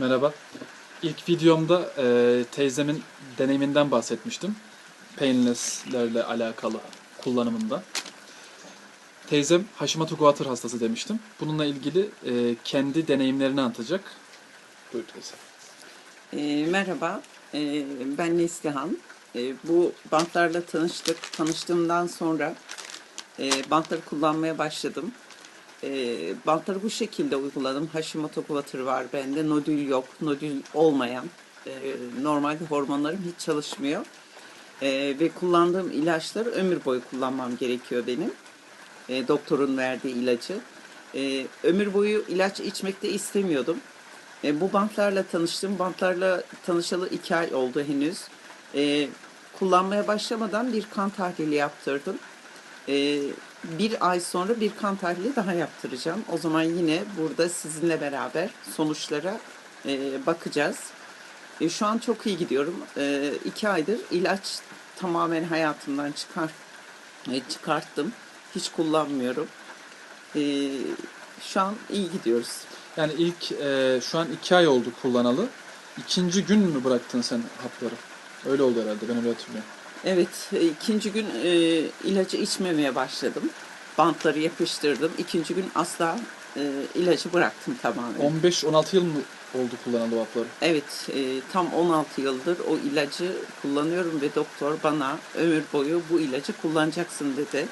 Merhaba. İlk videomda e, teyzemin deneyiminden bahsetmiştim. Painless'lerle alakalı kullanımında. Teyzem Hashimoto Goiter hastası demiştim. Bununla ilgili e, kendi deneyimlerini anlatacak. Buyur teyze. E, merhaba, e, ben Neslihan. E, bu bantlarla tanıştık. Tanıştığımdan sonra e, bantları kullanmaya başladım. E, bantları bu şekilde uyguladım. Hashimoto Goiter var bende. Nodül yok, nodül olmayan. E, normalde hormonlarım hiç çalışmıyor. E, ve kullandığım ilaçları ömür boyu kullanmam gerekiyor benim. E, doktorun verdiği ilacı. E, ömür boyu ilaç içmek de istemiyordum. E, bu bantlarla tanıştım. Bantlarla tanışalı iki ay oldu henüz. E, kullanmaya başlamadan bir kan tahlili yaptırdım. E, bir ay sonra bir kan tahlili daha yaptıracağım. O zaman yine burada sizinle beraber sonuçlara e, bakacağız. E, şu an çok iyi gidiyorum. E, iki aydır ilaç tamamen hayatımdan çıkar, e, çıkarttım. Hiç kullanmıyorum. Şu an iyi gidiyoruz. Yani ilk şu an iki ay oldu kullanalı. İkinci gün mü bıraktın sen hapları? Öyle oldu herhalde ben öyle hatırlıyorum. Evet, e, ikinci gün e, ilacı içmemeye başladım. Bantları yapıştırdım. İkinci gün asla e, ilacı bıraktım tamamen. 15-16 yıl mı oldu kullanalı o hapları? Evet, e, tam 16 yıldır o ilacı kullanıyorum ve doktor bana ömür boyu bu ilacı kullanacaksın dedi.